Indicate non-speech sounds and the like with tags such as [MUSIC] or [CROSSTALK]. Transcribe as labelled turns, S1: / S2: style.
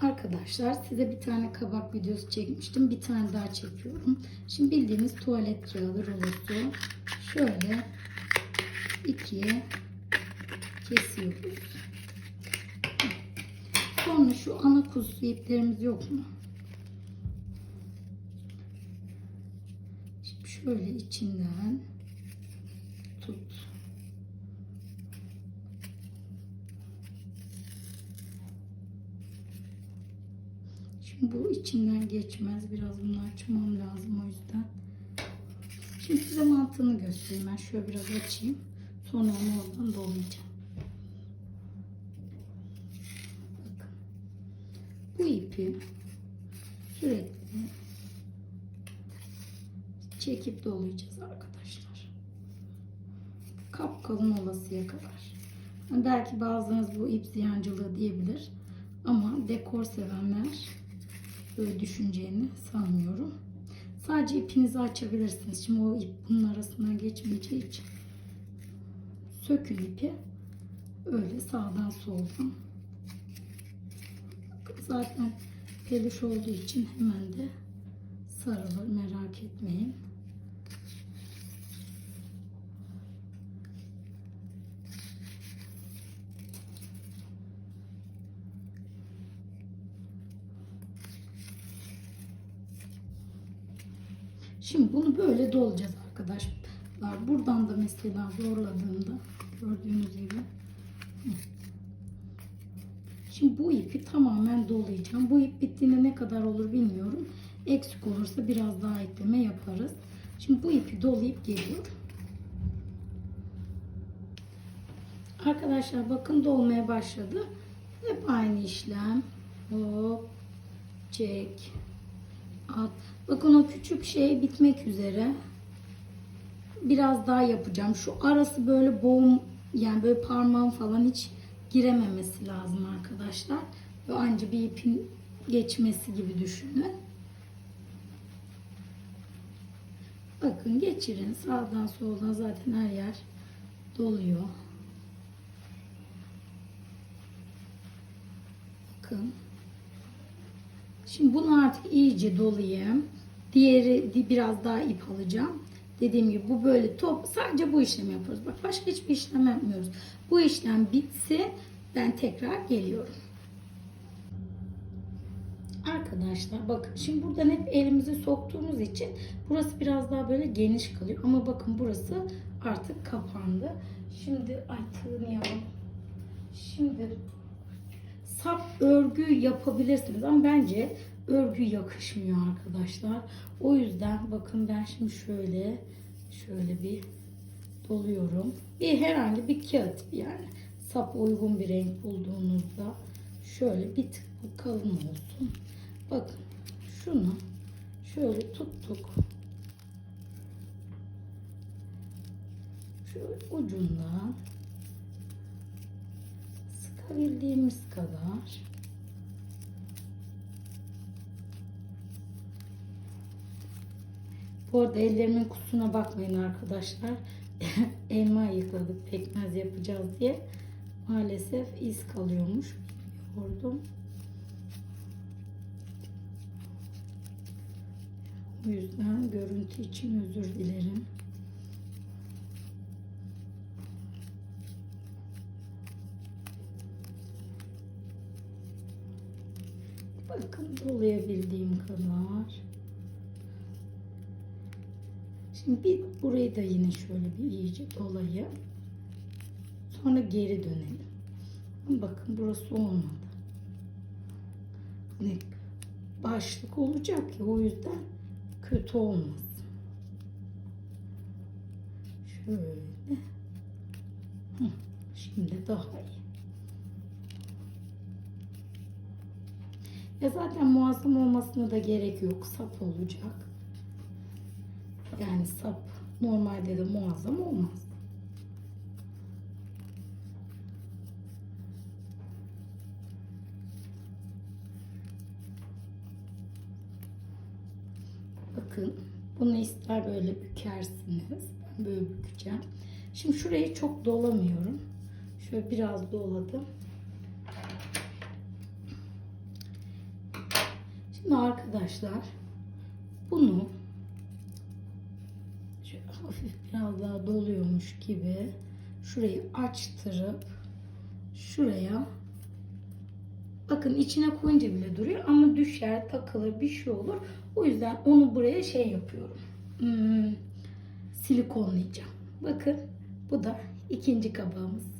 S1: Arkadaşlar size bir tane kabak videosu çekmiştim. Bir tane daha çekiyorum. Şimdi bildiğiniz tuvalet kağıdı rulosu. Şöyle ikiye kesiyoruz. Sonra şu ana kuzu iplerimiz yok mu? Şimdi şöyle içinden tut. Şimdi bu içinden geçmez. Biraz bunu açmam lazım o yüzden. Şimdi size mantığını göstereyim. Ben şöyle biraz açayım. Sonra onu oradan dolayacağım. Bu ipi sürekli çekip dolayacağız arkadaşlar. Kapkalın olasıya kadar. Belki bazılarınız bu ip ziyancılığı diyebilir. Ama dekor sevenler böyle düşüneceğini sanmıyorum. Sadece ipinizi açabilirsiniz. Şimdi o ip bunun arasından geçmeyeceği için. Sökün ipi. Öyle sağdan soldan. Zaten peluş olduğu için hemen de sarılır. Merak etmeyin. Şimdi bunu böyle dolacağız arkadaşlar. Buradan da mesela zorladığımda gördüğünüz gibi. Şimdi bu ipi tamamen dolayacağım. Bu ip bittiğinde ne kadar olur bilmiyorum. Eksik olursa biraz daha ekleme yaparız. Şimdi bu ipi dolayıp geliyorum. Arkadaşlar bakın dolmaya başladı. Hep aynı işlem. Hop. Çek. At. Bakın o küçük şey bitmek üzere. Biraz daha yapacağım. Şu arası böyle boğum yani böyle parmağım falan hiç girememesi lazım arkadaşlar. Ve anca bir ipin geçmesi gibi düşünün. Bakın geçirin. Sağdan soldan zaten her yer doluyor. Bakın. Şimdi bunu artık iyice dolayayım. Diğeri biraz daha ip alacağım. Dediğim gibi bu böyle top sadece bu işlemi yapıyoruz. Bak başka hiçbir işlem yapmıyoruz. Bu işlem bitsin ben tekrar geliyorum. Arkadaşlar bakın şimdi buradan hep elimizi soktuğumuz için burası biraz daha böyle geniş kalıyor. Ama bakın burası artık kapandı. Şimdi ay tığınayalım. Şimdi sap örgü yapabilirsiniz ama bence örgü yakışmıyor arkadaşlar. O yüzden bakın ben şimdi şöyle şöyle bir doluyorum. Bir herhangi bir kağıt yani sap uygun bir renk bulduğunuzda şöyle bir tık bu kalın olsun. Bakın şunu şöyle tuttuk. Şöyle ucundan sıkabildiğimiz kadar Bu arada ellerimin kutusuna bakmayın arkadaşlar. [LAUGHS] Elma ayıkladık pekmez yapacağız diye. Maalesef iz kalıyormuş. Bilmiyordum. O yüzden görüntü için özür dilerim. Bakın dolayabildiğim kadar. Şimdi bir burayı da yine şöyle bir iyice dolayıp sonra geri dönelim. Bakın burası olmadı. Hani başlık olacak ya o yüzden kötü olmasın. Şöyle. Şimdi daha iyi. Ya zaten muazzam olmasına da gerek yok. Sap olacak. Yani sap normalde de muazzam olmaz. Bakın bunu ister böyle bükersiniz. Ben böyle bükeceğim. Şimdi şurayı çok dolamıyorum. Şöyle biraz doladım. Şimdi arkadaşlar bunu şöyle hafif biraz daha doluyormuş gibi şurayı açtırıp şuraya bakın içine koyunca bile duruyor ama düşer takılır bir şey olur. O yüzden onu buraya şey yapıyorum. Hmm, silikonlayacağım. Bakın bu da ikinci kabağımız.